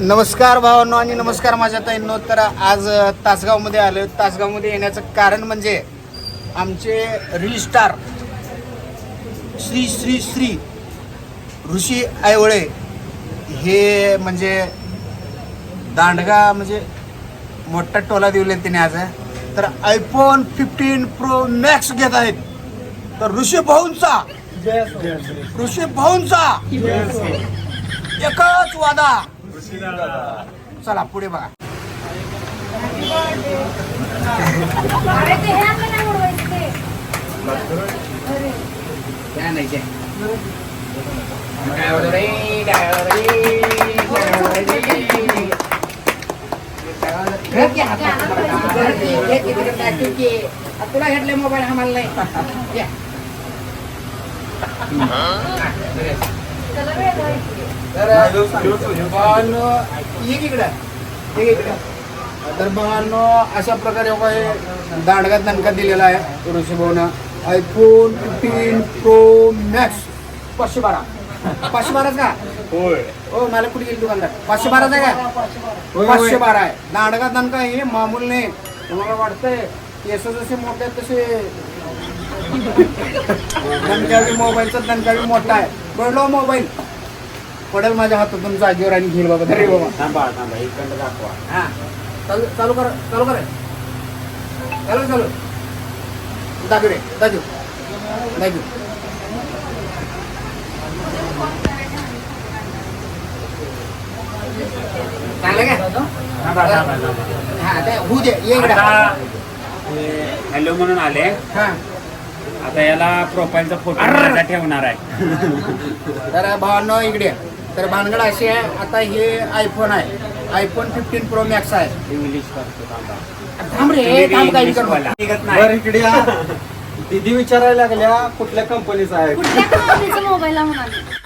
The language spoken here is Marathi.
नमस्कार भावांनो आणि नमस्कार माझ्या ताईंनो. तर आज तासगावमध्ये आलो तासगावमध्ये येण्याचं कारण म्हणजे आमचे रील स्टार श्री श्री श्री ऋषी आयवळे हे म्हणजे दांडगा म्हणजे मोठा टोला दिले त्यांनी आज. तर आयफोन फिफ्टीन प्रो मॅक्स घेत आहेत. तर ऋषी भाऊंचा ऋषी भाऊंचा एकच वादा. चला पुढे बघा. काय नाही तुला घेतले मोबाईल आम्हाला नाही घे. त्याला वेगळं आहे ते. तर भावांनो, ये की इकडं ये की इकडं तर भावांनो अशा प्रकारे बघा हे दांडगा दणका दिलेला आहे ऋषीभाऊनं आयफोन फिफ्टीन प्रो मॅक्स पाचशे बारा. पाचशे बाराच का? होय. हो मला कुठे गेली दुकानदार? पाचशे बाराच आहे का? पाचशे बारा आहे. दांडगा दणका हे मामूल नाही. तुम्हाला वाटतंय केस जसे मोठे आहेत तसे दणकावी मोबाईलचा दणकावी मोठा आहे. पडलो मोबाईल. पडेल माझ्या हातातून जागेवर आणि घेईल बाबा. धरे बाबा. थांबा थांबा इकडं दाखवा. हा. चालू चालू कर चालू कर. चालू चालू. दाजू रे दाजू दाजू चाललं का? थांबा थांबा थांबा हा ते होऊ दे ये इकडे. आता हॅलो म्हणून आले. हा. आता याला प्रोफाईलचा फोटो. माझा ठेवणार आहे. तर भावांनो इकडे. तर भानगड अशी आहे. आता हे आयफोन आहे. आयफोन फिफ्टीन प्रो मॅक्स आहे. इंग्लिश करतो थांबा. थांब रे थांब काही इंग्लिश करू बोला. निघत बर नाही इकडे या. दीदी विचारायला लागल्या कुठल्या कंपनीचा आहे? कुठल्या कंपनीचा मोबाईल आहे म्हणाले?